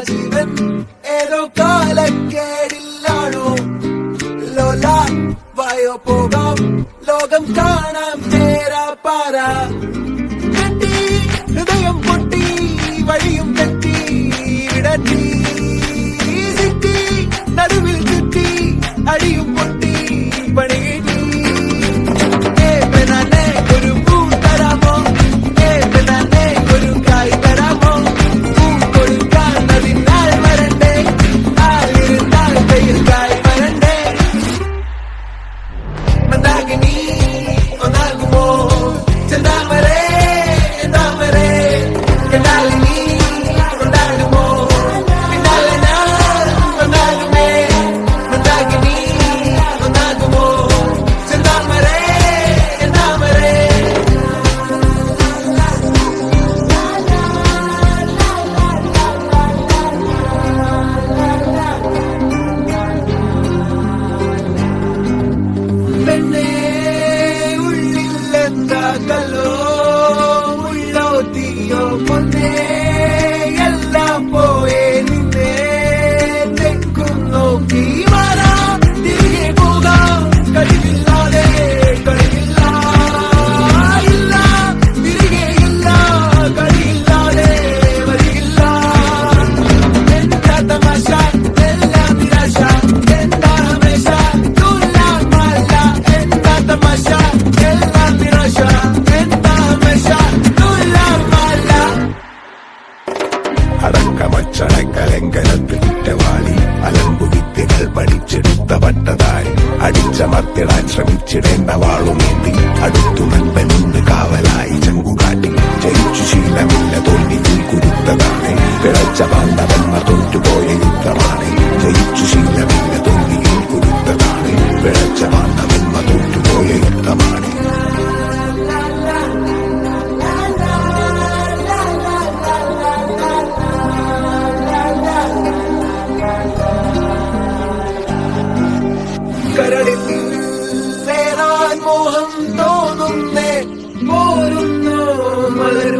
രാജീവൻ ഏതോ കാലക്കേടില്ലാണോ ലോല വയോ പോകാം ലോകം കാണാം ചേരാ പാറ Ang nagmo വലിച്ചിടേണ്ട വാളുമേന്തി അടുത്തു നൻപൻ ഇന്ന് കാവലായി ചങ്കുകാട്ടി. ജയിച്ചു ശീലമില്ല തോൽവിയിൽ കുരുത്തതാണ്. പിഴച്ച പാണ്ഡവന്മ തോറ്റുപോയ യുദ്ധമാണ്. ജയിച്ചു ശീലമില്ല തോൽവിയിൽ കുരുത്തതാണ്. പിഴച്ച പാണ്ഡവന്മ തോറ്റുപോയ യുദ്ധമാണ്. കരളിൽ മോഹം തോന്നുന്നേ പോരുന്നു മലരും